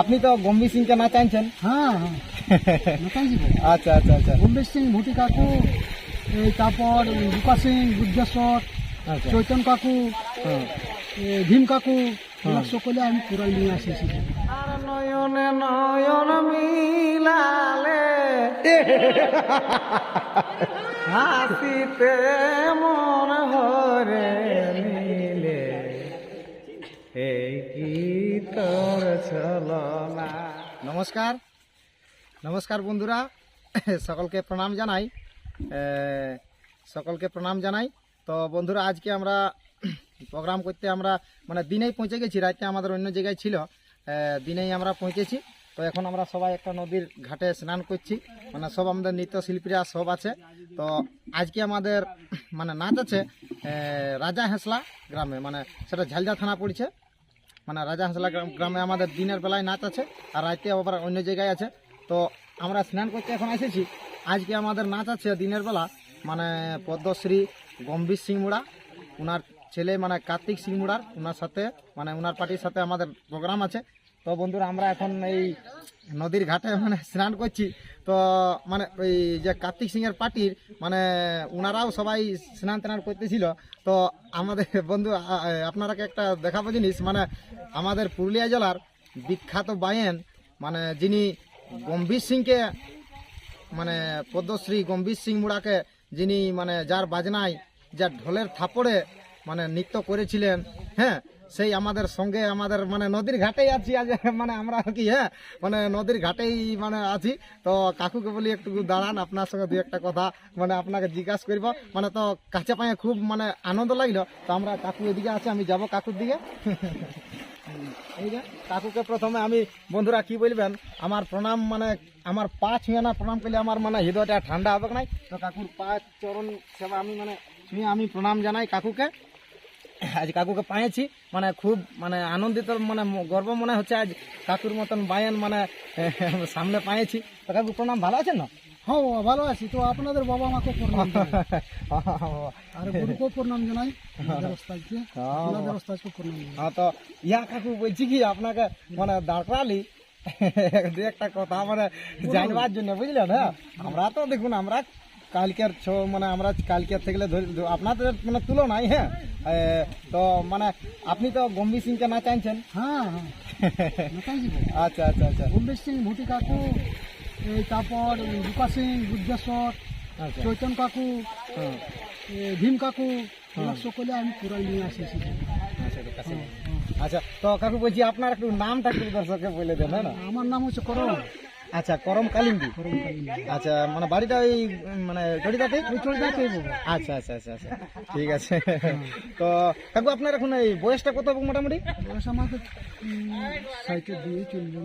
আপনি তো গম্ভীর সিংকে না চাইছেন হ্যাঁ হ্যাঁ আচ্ছা আচ্ছা আচ্ছা। বম্বে সিং ভুটি কাকু তারপর রূপা সিং বুদ্ধেশ্বর আচ্ছা। চৈতন কাকু হ্যাঁ। ভীম কাকু সকলে আমি পুরাই নিয়ে আসেছি নয়নে নয়ন মিলালে হাসিতে মন হরে মিলে এই কি তোর ছলনা নমস্কার। নমস্কার বন্ধুরা। সকলকে প্রণাম জানাই। সকলকে প্রণাম জানাই। তো বন্ধুরা, আজকে আমরা প্রোগ্রাম করতে আমরা মানে দিনেই পৌঁছে গেছি, রাতে আমাদের অন্য জায়গায় ছিল। দিনেই আমরা পৌঁছেছি। তো এখন আমরা সবাই একটা নদীর ঘাটে স্নান করছি। মানে সব আমাদের নৃত্যশিল্পীরা সব আছে। তো আজকে আমাদের মানে নাচ আছে রাজা হেসলা গ্রামে। মানে সেটা ঝালদা থানা পড়ছে। মানে রাজা হাসলা গ্রাম- আমাদের দিনের বেলায় নাচ আছে, আর রাতে আবার অন্য জায়গায় আছে। তো আমরা স্নান করতে এখন এসেছি। আজকে আমাদের নাচ আছে দিনের বেলা মানে পদ্মশ্রী গম্ভীর সিং মুড়া ওনার ছেলে মানে কার্তিক সিং মুড়ার ওনার সাথে মানে ওনার পার্টির সাথে আমাদের প্রোগ্রাম আছে। তো বন্ধুরা, আমরা এখন এই নদীর ঘাটে মানে স্নান করছি। তো মানে ওই যে কার্তিক সিংয়ের পার্টির মানে ওনারাও সবাই স্নান টান করতেছিল। তো আমাদের বন্ধু আপনারাকে একটা দেখাবো জিনিস। মানে আমাদের পুরুলিয়া জেলার বিখ্যাত বায়েন মানে যিনি গম্ভীর সিংকে মানে পদ্মশ্রী গম্ভীর সিং মুড়াকে, যিনি মানে যার বাজনায়, যার ঢোলের থাপড়ে মানে নৃত্য করেছিলেন হ্যাঁ? সেই আমাদের সঙ্গে আমাদের মানে নদীর ঘাটেই আছি আজ। মানে আমরা কি হ্যাঁ? মানে নদীর ঘাটেই মানে আছি। তো কাকুকে বলি একটু দাঁড়ান, আপনার সঙ্গে দু একটা কথা মানে আপনাকে জিজ্ঞাসা করব। মানে তো কাছে পায়ে খুব মানে আনন্দ লাগল। তো আমরা কাকু এদিকে আছে, আমি যাব কাকুর দিকে। কাকুকে প্রথমে আমি, বন্ধুরা কি বলবেন? আমার প্রণাম মানে আমার পা ছুঁয়ে না প্রণাম করলে আমার মানে হৃদয়টা ঠান্ডা হবে নাই? তো কাকুর পা চরণ সেবা আমি মানে ছুঁয়ে আমি প্রণাম জানাই কাকুকে। আজ কাকুকে পাইছি মানে খুব মানে আনন্দিত মানে গর্ব মনে হচ্ছে আজ কাকুর মতন বায়ান মানে সামনে পাইছি তো কাকু প্রণাম ভালো আছেন না? হ্যাঁ ভালো আছি। তো আপনাদের বাবা মাকে প্রণাম আর গুরুকেও প্রণাম জানাই। হ্যাঁ। তো ইয়া কাকু বলছি কি আপনাকে মানে দাঁড় করালি দু একটা কথা মানে জানবার জন্য বুঝলেন হ্যাঁ? আমরা তো দেখুন আমরা কালকের ছ মানে আমরা কালকের থেকে আপনাদের মানে তুলনায় হ্যাঁ? তো মানে আপনি তো গম্ভীর সিংকে না চাইছেন হ্যাঁ হ্যাঁ। আচ্ছা আচ্ছা আচ্ছা। বম্বে সিং ভুটি কাকু এই তারপর রূপা সিং বুদ্ধেশ্বর আচ্ছা। চৈতন কাকু হ্যাঁ, ভীম কাকু সকলে আমি পুরাই নিয়ে আসেছি আচ্ছা। আচ্ছা তো কাকু বলছি আপনার একটু নামটা একটু দর্শককে বলে দেন হ্যাঁ না? আমার নাম হচ্ছে করম আচ্ছা করম কালিন্দি। আচ্ছা মানে বাড়িটা ওই মানে চড়িদাতে আচ্ছা আচ্ছা আচ্ছা আচ্ছা। ঠিক আছে। তো কাকু আপনার এখন এই বয়সটা কত মোটামুটি? বয়স আমাদের সাইকেল দিয়ে চলবে।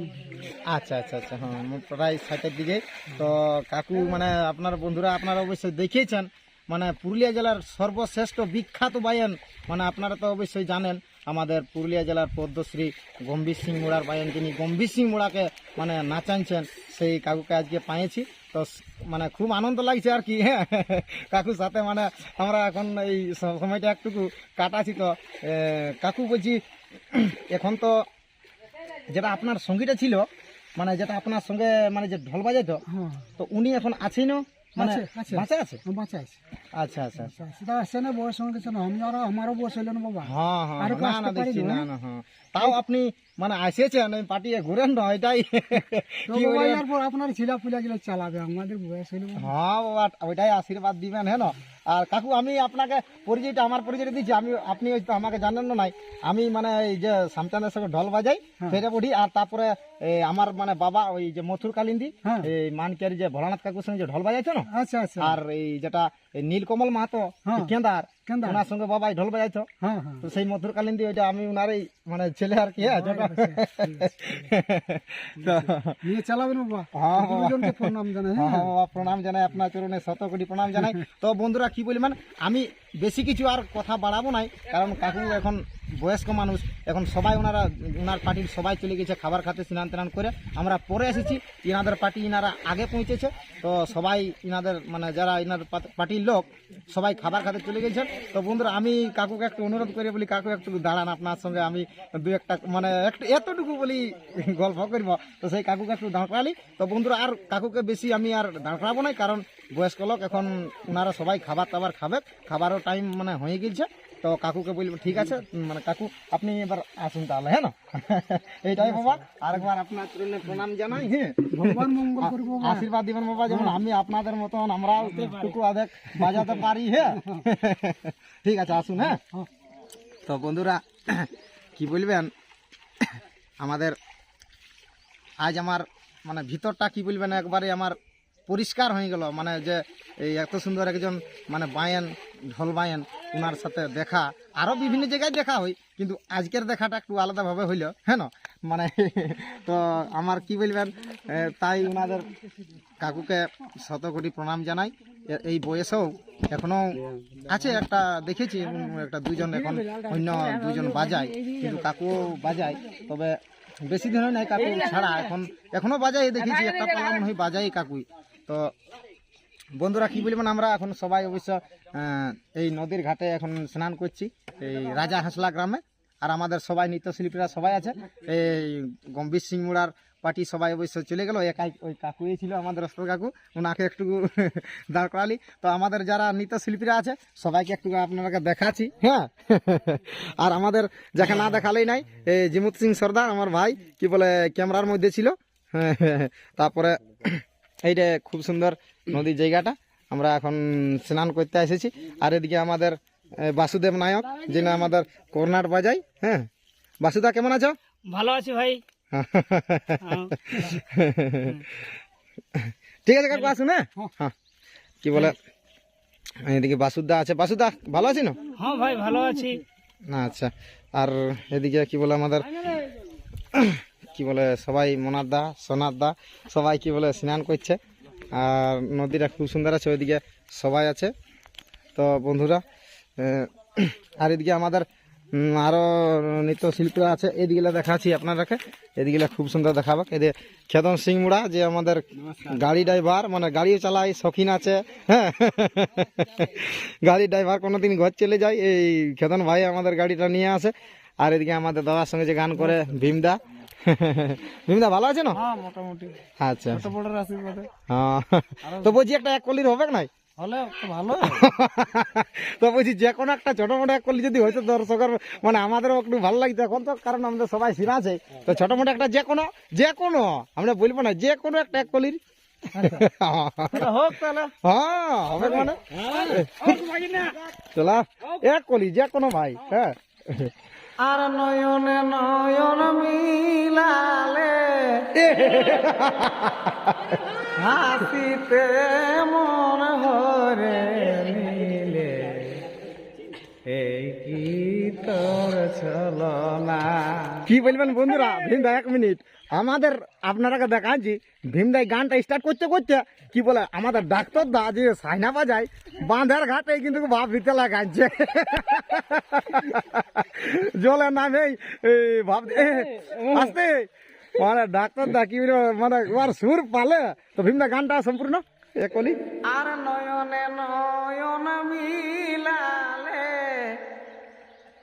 আচ্ছা আচ্ছা আচ্ছা হ্যাঁ প্রায় ষাটের দিকে। তো কাকু মানে আপনার বন্ধুরা আপনারা অবশ্যই দেখিয়েছেন মানে পুরুলিয়া জেলার সর্বশ্রেষ্ঠ বিখ্যাত বায়ান মানে আপনারা তো অবশ্যই জানেন। আমাদের পুরুলিয়া জেলার পদ্মশ্রী গম্ভীর সিং মোড়ার বায়ান তিনি গম্ভীর সিং মোড়াকে মানে নাচানছেন সেই কাকুকে আজকে পাইছি তো মানে খুব আনন্দ লাগছে আর কি হ্যাঁ। কাকুর সাথে মানে আমরা এখন এই সময়টা একটুকু কাটাছি তো। কাকু বলছি এখন তো যেটা আপনার সঙ্গীটা ছিল মানে যেটা আপনার সঙ্গে মানে যে ঢোল বাজাইতো হ্যাঁ। তো উনি এখন আছেই না মানে আছে, আছে। বাঁচা আছে? আচ্ছা আচ্ছা। সেটা আসছে না বয়স হয়ে আমি আর আমারও বয়স হইল না বাবা। হ্যাঁ হ্যাঁ না না দেখছি? না হ্যাঁ। তাও আপনি মানে আসেছেন ওই পাটিয়ে ঘুরেন না? এরপর আপনার ছিলা পুলা গুলো চালাবে আমাদের বয়স হইল হ্যাঁ ওইটাই আশীর্বাদ দিবেন হ্যাঁ আর কাকু আমি আপনাকে পরিচয়টা আমার পরিচয় দিচ্ছি আমি আপনি হয়তো আমাকে জানেন না নাই আমি মানে এই যে সামচানের সঙ্গে ঢল বাজাই হ্যাঁ। সেটা পড়ি আর তারপরে আমার মানে বাবা ওই যে মথুর কালিন্দি হ্যাঁ। এই মানকের যে ভোলানাথ কাকুর সঙ্গে যে ঢল বাজাইছে না আচ্ছা আচ্ছা আর এই যেটা নীলকমল মাহাতো হ্যাঁ। কেন্দার কেন্দার। ওনার সঙ্গে বাবাই ঢোল বাজাইতো। হ্যাঁ হ্যাঁ। তো সেই মধুর কালিন্দি ওইটা আমি ওনারই মানে ছেলে আর কি হ্যাঁ নিয়ে চালাবেন বাবা। হ্যাঁ দুজনকে প্রণাম জানাই হ্যাঁ। বাবা প্রণাম জানাই আপনার চরণে শত কোটি প্রণাম জানাই। তো বন্ধুরা কি বলি মানে আমি বেশি কিছু আর কথা বাড়াবো নাই, কারণ কাকু এখন বয়স্ক মানুষ, এখন সবাই ওনারা ওনার পার্টির সবাই চলে গেছে খাবার খাতে, স্নান টান করে। আমরা পরে এসেছি, ইনাদের পার্টি ইনারা আগে পৌঁছেছে, তো সবাই ইনাদের মানে যারা ইনাদের পার্টির লোক, সবাই খাবার খাতে চলে গেছেন তো বন্ধুরা, আমি কাকুকে একটু অনুরোধ করে বলি, কাকু একটু দাঁড়ান আপনার সঙ্গে, আমি দু একটা মানে একটু এতটুকু বলি, গল্প করব। তো সেই কাকুকে একটু দাঁড় করালি তো বন্ধুরা, আর কাকুকে বেশি আমি আর দাঁড় করাবো না কারণ বয়স্ক লোক, এখন ওনারা সবাই খাবার টাবার খাবে, খাবারও টাইম মানে হয়ে গেছে তো কাকুকে বলব ঠিক আছে উম, মানে কাকু আপনি এবার আসুন তাহলে হ্যাঁ না? এইটাই বাবা আরেকবার আপনার চরণে প্রণাম জানাই হ্যাঁ। ভগবান মঙ্গল করব আশীর্বাদ দিবেন বাবা যেমন আমি আপনাদের মতন আমরাও টুকু আধেক বাজাতে পারি হ্যাঁ। ঠিক আছে আসুন হ্যাঁ। তো বন্ধুরা কি বলবেন? আমাদের আজ আমার মানে ভিতরটা কি বলবেন? একবারে আমার পরিষ্কার হয়ে গেল। মানে যে এই এত সুন্দর একজন মানে বায়েন, ঢোল বায়েন ওনার সাথে দেখা। আরও বিভিন্ন জায়গায় দেখা হয়, কিন্তু আজকের দেখাটা একটু আলাদাভাবে হইল হ্যাঁ না? মানে তো আমার কি বলবেন তাই ওনাদের কাকুকে শত কোটি প্রণাম জানাই। এই বয়সেও এখনও আছে একটা, দেখেছি একটা দুজন এখন অন্য দুজন বাজায়, কিন্তু কাকু বাজায়। তবে বেশি দিন হয় নাই কাকু ছাড়া, এখন এখনও বাজাই দেখেছি, একটা পালা মনে হয় বাজাই কাকুই। তো বন্ধুরা, কি বলবেন আমরা এখন সবাই অবশ্য এই নদীর ঘাটে এখন স্নান করছি, এই রাজা হাসলা গ্রামে, আর আমাদের সবাই নৃত্যশিল্পীরা সবাই আছে। এই গম্ভীর সিং মুড়ার পার্টি সবাই অবশ্য চলে গেল, একাই ওই কাকুই ছিল আমাদের অস্ত্র কাকু ওনাকে একটু দাঁড় করালি। তো আমাদের যারা নৃত্যশিল্পীরা আছে, সবাইকে একটু আপনাদেরকে দেখাচ্ছি হ্যাঁ? আর আমাদের যাকে না দেখালেই নাই, এই জিমুত সিং সর্দার, আমার ভাই, কি বলে, ক্যামেরার মধ্যে ছিল। হ্যাঁ তারপরে এইটা খুব সুন্দর নদীর জায়গাটা। আমরা এখন স্নান করতে এসেছি। আর এদিকে আমাদের বাসুদেব নায়ক যিনি আমাদের কর্নাট বাজাই হ্যাঁ? বাসুদা কেমন আছো? ভালো আছি ভাই। ঠিক আছে কাকু আসুন হ্যাঁ? হ্যাঁ। কি বলে? এদিকে বাসুদা আছে। বাসুদা ভালো আছি না? হ্যাঁ ভাই ভালো আছি। না আচ্ছা। আর এদিকে কি বলে আমাদের? কি বলে, সবাই মনার দা, সোনার দা, সবাই কি বলে স্নান করছে। আর নদীটা খুব সুন্দর আছে, ওইদিকে সবাই আছে। তো বন্ধুরা আর এদিকে আমাদের আরও আরও নৃত্যশিল্পীরা আছে। এদিকে দেখাচ্ছি আপনারাকে এদিকে খুব সুন্দর দেখাবে। এদিকে খেদন সিং মুড়া, যে আমাদের গাড়ি ড্রাইভার মানে গাড়িও চালায়, শখিন আছে হ্যাঁ। গাড়ি ড্রাইভার কোনো দিন ঘর চলে যায়, এই খেদন ভাই আমাদের গাড়িটা নিয়ে আসে। আর এদিকে আমাদের দাদার সঙ্গে যে গান করে ভীমদা ভীমদা ভালো আছে না? হ্যাঁ মোটামুটি। আচ্ছা। ছোট বড় আশীর্বাদে। হ্যাঁ। তো বলছি একটা এক কলির হবে নাই? হলে তো ভালো। তো বলছি যে কোনো একটা ছোট মোটো এক কলি যদি হয়তো দর্শকের মানে আমাদেরও একটু ভালো লাগতো এখন তো কারণ আমাদের সবাই সিনা আছে। তো ছোট মোটো একটা যে কোনো যে কোনো আমরা বলব না যে কোনো একটা এক কলির। তাহলে। হ্যাঁ মানে? চলা এক কলি যে কোনো ভাই হ্যাঁ। আর নয়ন নয়ন মিলালে হাসিতে মন হরে মিলে। এই কি তোর ছলনা কি বলবেন বন্ধুরা? ভীমদা এক মিনিট। আমাদের আপনারাকে দেখাচ্ছি, ভীমদাই গানটা স্টার্ট করতে করতে কি বলে, আমাদের ডাক্তার দা যে সাইনা বাজায়, বাঁধের ঘাটে কিন্তু ভাব দিতে লাগাচ্ছে। জলের নামে ভাব আসতে। মানে ডাক্তার দা কি মানে ওর সুর পালে। তো ভীমদা গানটা সম্পূর্ণ এ কলি। আর নয়নে নয়ন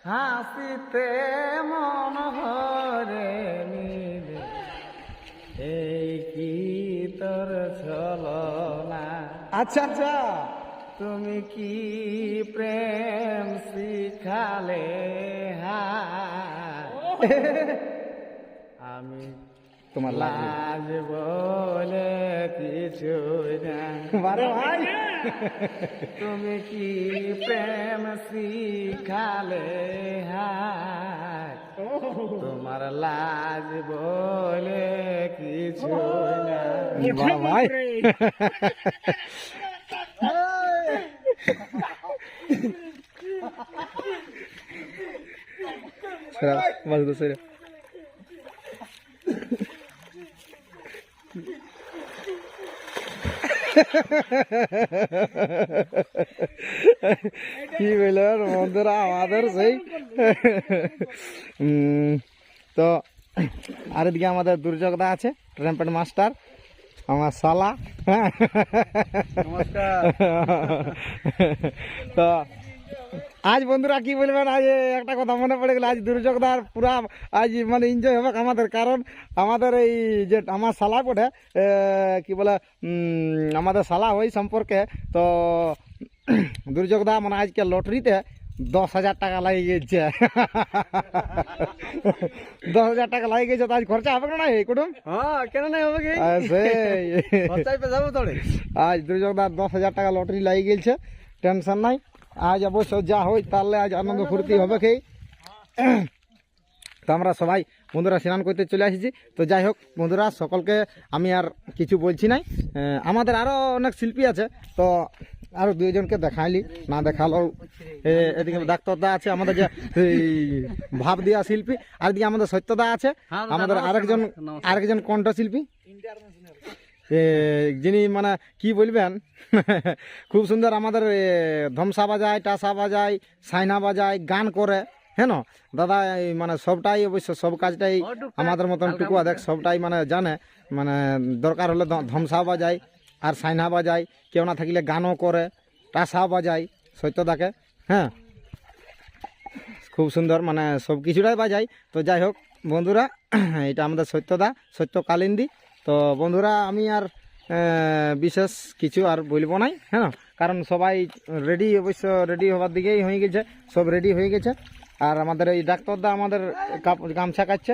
হাসিতে মন হরে মিলে এই কি তোর ছলনা? আচ্ছা আচ্ছা। তুমি কি প্রেম শিখালে? হায়? আমি তোমার লাজ। বলে কিছু না। ভাই। তুমি কি প্রেম শিখালে হায়? তোমার লাজ বলে কিছু না বাহ, ভাই সেরা, বাজু তো সেরা। কি বললেন বন্ধুরা আমাদের সেই। তো আর এদিকে আমাদের দুর্যোগদা আছে ট্রেম্পেট মাস্টার আমার সালা হ্যাঁ তো আজ বন্ধুরা কি বলবেন? আজ এ একটা কথা মনে পড়ে গেল। আজ দুর্যোগদার পুরা আজ মানে এনজয় হবে আমাদের। কারণ আমাদের এই যে আমার শালা পড়ে এ, কি বলে উম, আমাদের শালা ওই সম্পর্কে তো দুর্যোগদা মানে আজকে লটারিতে দশ হাজার টাকা লাগে গেছে। দশ হাজার টাকা লাগে গেছে তো আজ খরচা হবে না এই কুটুম? হ্যাঁ কেন নাই হবে কি? আর সেই। খরচাই পে যাব তোরে আজ দুর্যোগদার দশ হাজার টাকা লটারি লাগিয়ে গেছে। টেনশন নাই। আজ অবশ্য যা হই তাহলে আজ আনন্দ ফুর্তি হবে কি? তো আমরা সবাই বন্ধুরা স্নান করতে চলে আসছি। তো যাই হোক বন্ধুরা সকলকে আমি আর কিছু বলছি নাই। আমাদের আরও অনেক শিল্পী আছে তো আরও দুইজনকে দেখাইলি না দেখাল। এদিকে ডাক্তারদা আছে আমাদের যে এই ভাব দেওয়া শিল্পী আর এদিকে আমাদের সত্যদা আছে হ্যাঁ, আমাদের আরেকজন। আরেকজন কণ্ঠশিল্পী। যিনি মানে কি বলবেন? খুব সুন্দর আমাদের ধমসা বাজায়, টাসা বাজায়, সাইনা বাজায়, গান করে হ্যাঁ? দাদা মানে সবটাই অবশ্য সব কাজটাই আমাদের মতন টুকুয়া দেখ সবটাই মানে জানে। মানে দরকার হলে ধমসা বাজায় আর সাইনা বাজায়, কেউ না থাকলে গানও করে, টাসা বাজায়, সত্যদাকে হ্যাঁ? খুব সুন্দর মানে সব কিছুটাই বাজাই তো যাই হোক, বন্ধুরা, এটা আমাদের সত্যদা সত্য কালিন্দি তো বন্ধুরা, আমি আর বিশেষ কিছু আর বলব নাই হ্যাঁ? কারণ সবাই রেডি অবশ্য রেডি হওয়ার দিকেই হয়ে গেছে, সব রেডি হয়ে গেছে। আর আমাদের এই ডাক্তারদা আমাদের গামছা কাটছে,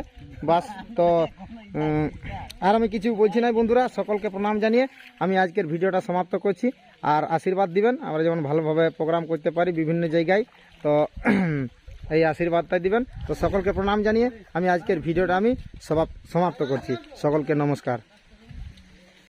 বাস। তো আর আমি কিছু বলছি নাই বন্ধুরা, সকলকে প্রণাম জানিয়ে আমি আজকের ভিডিওটা সমাপ্ত করছি। আর আশীর্বাদ দিবেন, আমরা যেমন ভালোভাবে প্রোগ্রাম করতে পারি বিভিন্ন জায়গায়। তো এই আশীর্বাদটা দিবেন। তো সকলকে প্রণাম জানিয়ে আমি আজকের ভিডিওটা আমি সমাপ- সমাপ্ত করছি। সকলকে নমস্কার।